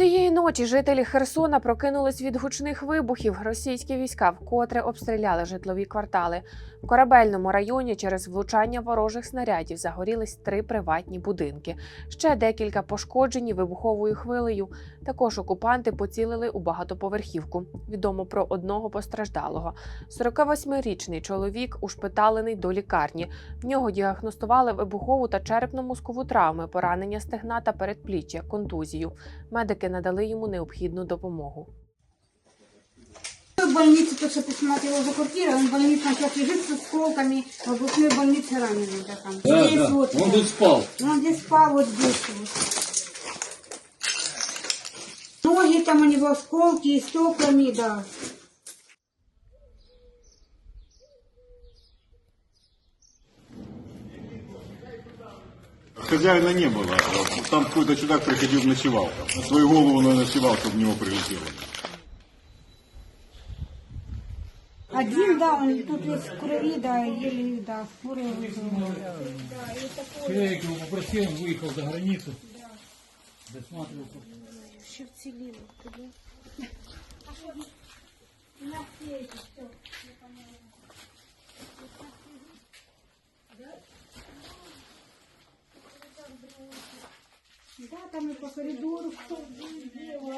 Цієї ночі жителі Херсона прокинулись від гучних вибухів. Російські війська вкотре обстріляли житлові квартали. В корабельному районі через влучання ворожих снарядів загорілись три приватні будинки. Ще декілька пошкоджені вибуховою хвилею. Також окупанти поцілили у багатоповерхівку. Відомо про одного постраждалого. 48-річний чоловік ушпиталений до лікарні. В нього діагностували вибухову та черепно-мозкову травми, поранення стегна та передпліччя, контузію. Медики надали йому необхідну допомогу. В больнице, то, что ты смотрела за квартирой, он в больнице сейчас лежит с осколками, в областной больнице раненый. Да, там. Да, здесь да, вот. он тут спал. Он здесь спал, вот здесь вот. Ноги там у него осколки и стеклами, да. Хозяина не было. Там какой-то чудак приходил, ночевал. На свою голову он ночевал, чтобы в него прилетело. Один, да, он тут весь в крови, да, еле, да, в фуре. Человек его попросил, он выехал за границу. Досматривался. Да, там и по коридору кто делал.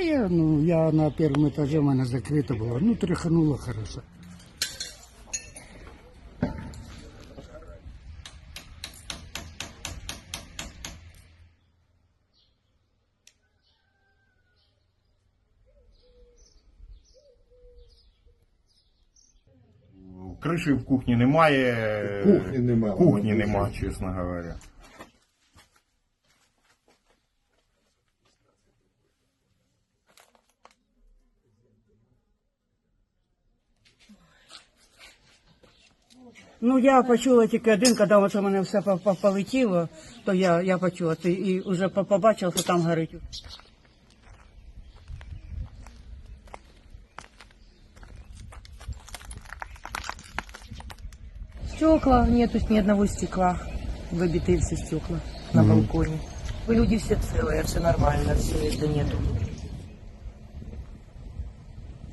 Я, ну, я на первом этаже, у мене закрито було. Ну, тряхануло хорошо. Криші в кухні немає. Кухні нема. Кухні нема, чесно говоря. Ну, я почула тільки один, коли оце мене все по- по- полетіло, то я, я почула ти- і вже по- побачила, що там горить. Стекла, нету ни одного стекла. Выбитые все стекла на балконе. Люди все целые, все нормально, все это нету.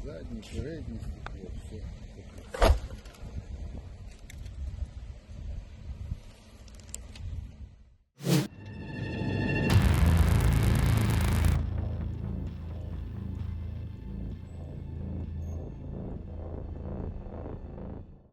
Задній, передній.